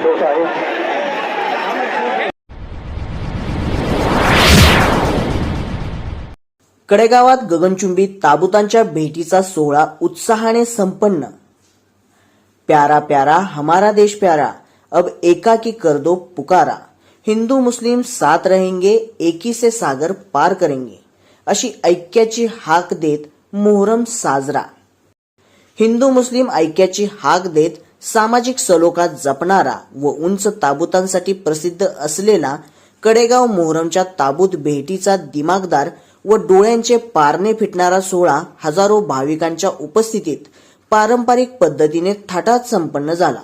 सामील होत आहे. कडेगावात गगनचुंबी ताबुतांच्या भेटीचा सोहळा उत्साहाने संपन्न. प्यारा प्यारा हमारा देश प्यारा अब एका की कर दो पुकारा. हिंदू मुस्लिम साथ रहेंगे एकी से सागर पार करेंगे. अशी ऐक्याची हाक देत मोहरम साजरा. हिंदू मुस्लिम ऐक्याची हाक देत सामाजिक सलोखा जपणारा व उंच ताबूतांसाठी प्रसिद्ध असलेला कडेगाव मोहरमच्या ताबूत भेटीचा दिमागदार व डोळ्यांचे पारणे फिटणारा सोहळा हजारो भाविकांच्या उपस्थितीत पारंपरिक पद्धतीने थाटात संपन्न झाला.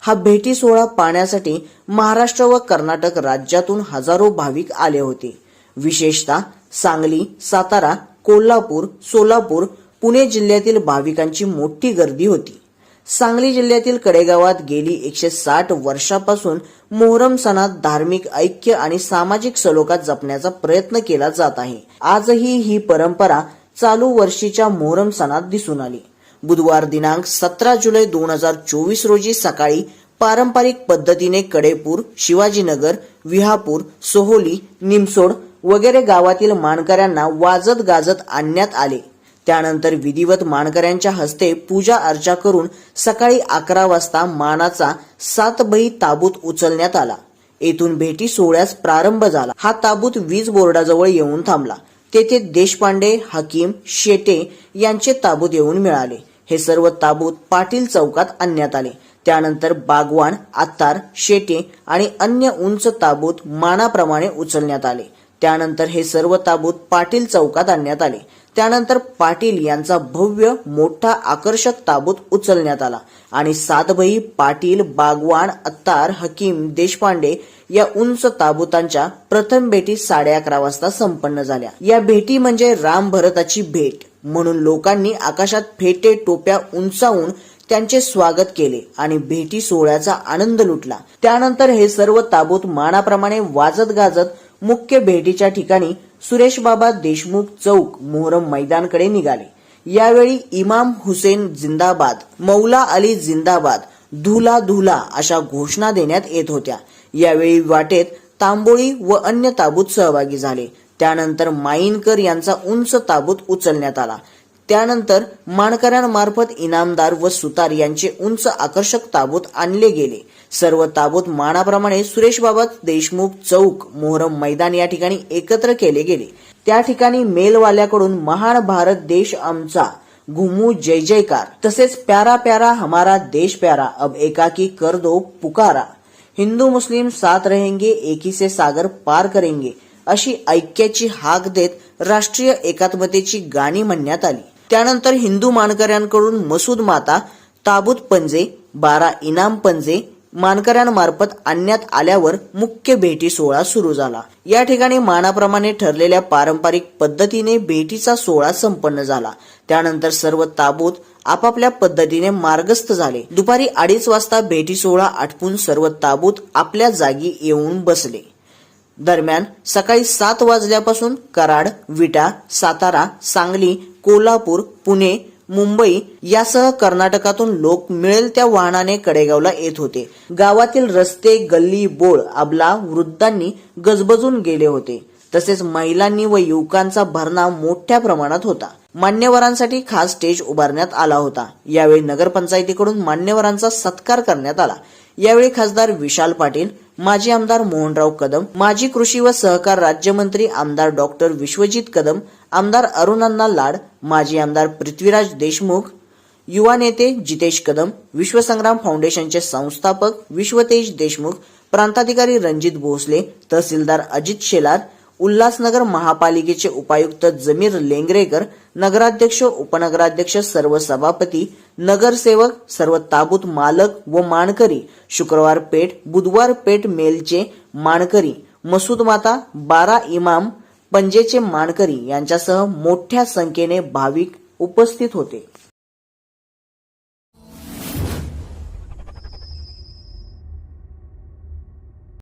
हा भेटी सोहळा पाहण्यासाठी महाराष्ट्र व कर्नाटक राज्यातून हजारो भाविक आले होते. विशेषतः सांगली सातारा कोल्हापूर सोलापूर पुणे जिल्ह्यातील भाविकांची मोठी गर्दी होती. सांगली जिल्ह्यातील कडेगावात गेली एकशे साठ वर्षापासून मोहरम सणात धार्मिक ऐक्य आणि सामाजिक सलोखा जपण्याचा प्रयत्न केला जात आहे. आजही ही परंपरा चालू वर्षीच्या मोहरम सणात दिसून आली. बुधवार दिनांक सतरा जुलै दोन हजार चोवीस रोजी सकाळी पारंपरिक पद्धतीने कडेपूर शिवाजीनगर विहापूर सोहोली निमसोड वगैरे गावातील मानकऱ्यांना वाजत गाजत आणण्यात आले. त्यानंतर विधिवत मानकऱ्यांच्या हस्ते पूजा अर्चा करून सकाळी अकरा वाजता मानाचा सातबई ताबूत उचलण्यात आला. येथून भेटी सोहळ्यास प्रारंभ झाला. हा ताबूत वीज बोर्डाजवळ येऊन थांबला. तेथे देशपांडे हकीम शेटे यांचे ताबूत येऊन मिळाले. हे सर्व ताबूत पाटील चौकात आणण्यात आले. त्यानंतर बागवान आत्तार शेटे आणि अन्य उंच ताबूत मानाप्रमाणे उचलण्यात आले. त्यानंतर हे सर्व ताबूत पाटील चौकात आणण्यात आले. त्यानंतर पाटील यांचा भव्य मोठा आकर्षक ताबूत उचलण्यात आला. आणि सातभई पाटील बागवान अत्तार हकीम देशपांडे या उंच ताबूतांच्या प्रथम भेटी साडे अकरा वाजता संपन्न झाल्या. या भेटी म्हणजे राम भरताची भेट. म्हणून लोकांनी आकाशात फेटे टोप्या उंचावून त्यांचे स्वागत केले आणि भेटी सोहळ्याचा आनंद लुटला. त्यानंतर हे सर्व ताबूत मानाप्रमाणे वाजत गाजत मुख्य भेटीच्या ठिकाणी सुरेश बाबा देशमुख चौक मोहरम मैदानकडे निघाले. यावेळी इमाम हुसेन जिंदाबाद मौला अली जिंदाबाद धुला धुला अशा घोषणा देण्यात येत होत्या. यावेळी वाटेत तांबोळी व अन्य ताबूत सहभागी झाले. त्यानंतर माईनकर यांचा उंच ताबूत उचलण्यात आला. त्यानंतर मानकऱ्यांमार्फत इनामदार व सुतार यांचे उंच आकर्षक ताबूत आणले गेले. सर्व ताबूत मानाप्रमाणे सुरेशबाबत देशमुख चौक मोहरम मैदान या ठिकाणी एकत्र केले गेले. त्या ठिकाणी मेलवाल्याकडून महान भारत देश आमचा. घुमू जय जयकार. तसेच प्यारा प्यारा हमारा देश प्यारा. अब एकाकी कर दो पुकारा. हिंदू मुस्लिम साथ रहेंगे एकी से सागर पार करेंगे अशी ऐक्याची हाक देत राष्ट्रीय एकात्मतेची गाणी म्हणण्यात आली. त्यानंतर हिंदू मानकऱ्यांकडून मसूद माता ताबूत पंजे बारा इनाम पंजे मानकऱ्यांमार्फत आणण्यात आल्यावर मुख्य भेटी सोहळा सुरू झाला. या ठिकाणी मानाप्रमाणे ठरलेल्या पारंपरिक पद्धतीने भेटीचा सोहळा संपन्न झाला. त्यानंतर सर्व ताबूत आपापल्या पद्धतीने मार्गस्थ झाले. दुपारी अडीच वाजता भेटी सोहळा आटपून सर्व ताबूत आपल्या जागी येऊन बसले. दरम्यान सकाळी सात वाजल्यापासून कराड विटा सातारा सांगली कोल्हापूर पुणे मुंबई यासह कर्नाटकातून लोक मिळेल त्या वाहनाने कडेगावला येत होते. गावातील रस्ते गल्ली बोळ आबला वृद्धांनी गजबजून गेले होते. तसेच महिलांनी व युवकांचा भरणा मोठ्या प्रमाणात होता. मान्यवरांसाठी खास स्टेज उभारण्यात आला होता. यावेळी नगरपंचायतीकडून मान्यवरांचा सत्कार करण्यात आला. यावेळी खासदार विशाल पाटील माजी आमदार मोहनराव कदम माजी कृषी व सहकार राज्यमंत्री आमदार डॉक्टर विश्वजित कदम आमदार अरुणांना लाड माजी आमदार पृथ्वीराज देशमुख युवा नेते जितेश कदम विश्वसंग्राम फाउंडेशनचे संस्थापक विश्वतेज देशमुख प्रांताधिकारी रणजित भोसले तहसीलदार अजित शेलार उल्हासनगर महापालिकेचे उपायुक्त जमीर लेंगरेकर नगराध्यक्ष उपनगराध्यक्ष सर्व सभापती नगरसेवक सर्व ताबूत मालक व मानकरी शुक्रवार पेठ बुधवार पेठ मेलचे मानकरी मसूद माता बारा इमाम पंजेचे मानकरी यांच्यासह मोठ्या संख्येने भाविक उपस्थित होते.